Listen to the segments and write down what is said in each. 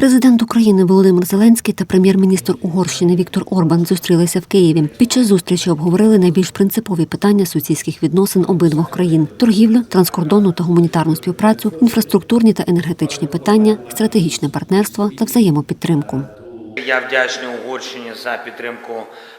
Президент України Володимир Зеленський та прем'єр-міністр Угорщини Віктор Орбан зустрілися в Києві. Під час зустрічі обговорили найбільш принципові питання сусідських відносин обидвох країн: торгівлю, транскордонну та гуманітарну співпрацю, інфраструктурні та енергетичні питання, стратегічне партнерство та взаємопідтримку. Я вдячний Угорщині за підтримку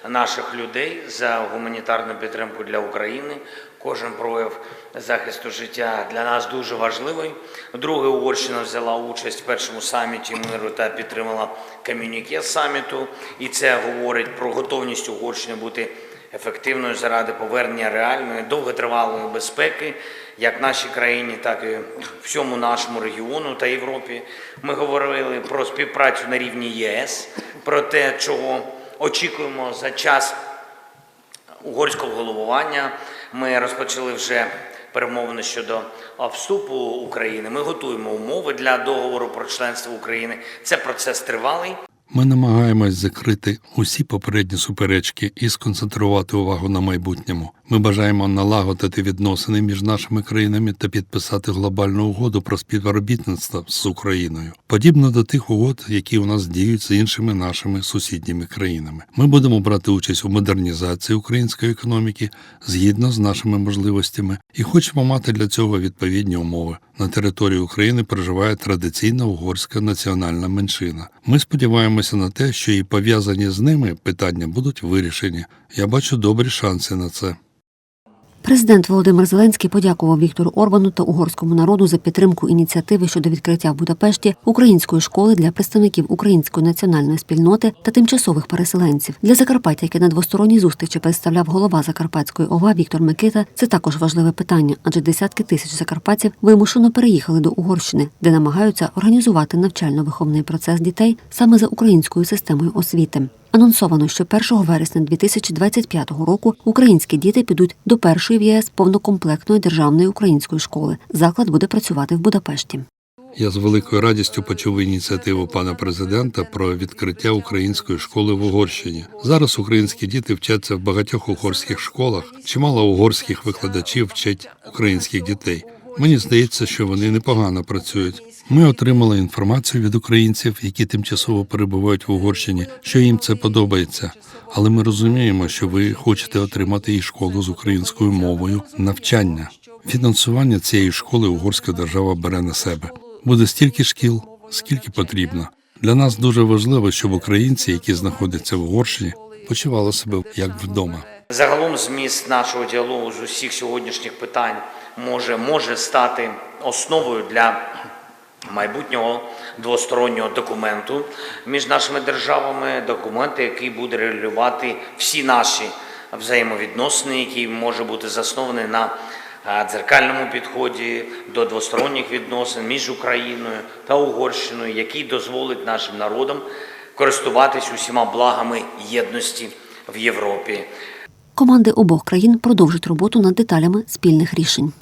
наших людей, за гуманітарну підтримку для України. Кожен прояв захисту життя для нас дуже важливий. Друге, Угорщина взяла участь в першому саміті миру та підтримала ком'юніке саміту. І це говорить про готовність Угорщини бути ефективною заради повернення реальної довготривалої безпеки, як нашій країні, так і всьому нашому регіону та Європі. Ми говорили про співпрацю на рівні ЄС, про те, чого очікуємо за час угорського головування. Ми розпочали вже перемовини щодо вступу України. Ми готуємо умови для договору про членство України. Це процес тривалий. Ми намагаємось закрити усі попередні суперечки і сконцентрувати увагу на майбутньому. Ми бажаємо налагодити відносини між нашими країнами та підписати глобальну угоду про співробітництво з Україною, подібно до тих угод, які у нас діють з іншими нашими сусідніми країнами. Ми будемо брати участь у модернізації української економіки згідно з нашими можливостями і хочемо мати для цього відповідні умови. На території України проживає традиційна угорська національна меншина. Ми сподіваємося на те, що і пов'язані з ними питання будуть вирішені. Я бачу добрі шанси на це. Президент Володимир Зеленський подякував Віктору Орбану та угорському народу за підтримку ініціативи щодо відкриття в Будапешті української школи для представників української національної спільноти та тимчасових переселенців. Для Закарпаття, яке на двосторонній зустрічі представляв голова Закарпатської ОВА Віктор Микита, це також важливе питання, адже десятки тисяч закарпатців вимушено переїхали до Угорщини, де намагаються організувати навчально-виховний процес дітей саме за українською системою освіти. Анонсовано, що 1 вересня 2025 року українські діти підуть до першої в ЄС повнокомплектної державної української школи. Заклад буде працювати в Будапешті. Я з великою радістю почув ініціативу пана президента про відкриття української школи в Угорщині. Зараз українські діти вчаться в багатьох угорських школах. Чимало угорських викладачів вчать українських дітей. Мені здається, що вони непогано працюють. Ми отримали інформацію від українців, які тимчасово перебувають в Угорщині, що їм це подобається. Але ми розуміємо, що ви хочете отримати і школу з українською мовою навчання. Фінансування цієї школи угорська держава бере на себе. Буде стільки шкіл, скільки потрібно. Для нас дуже важливо, щоб українці, які знаходяться в Угорщині, почували себе як вдома. Загалом зміст нашого діалогу з усіх сьогоднішніх питань може, може стати основою для майбутнього двостороннього документу між нашими державами, документу, який буде регулювати всі наші взаємовідносини, який може бути заснований на е, дзеркальному підході до двосторонніх відносин між Україною та Угорщиною, який дозволить нашим народам користуватись усіма благами єдності в Європі. Команди обох країн продовжать роботу над деталями спільних рішень.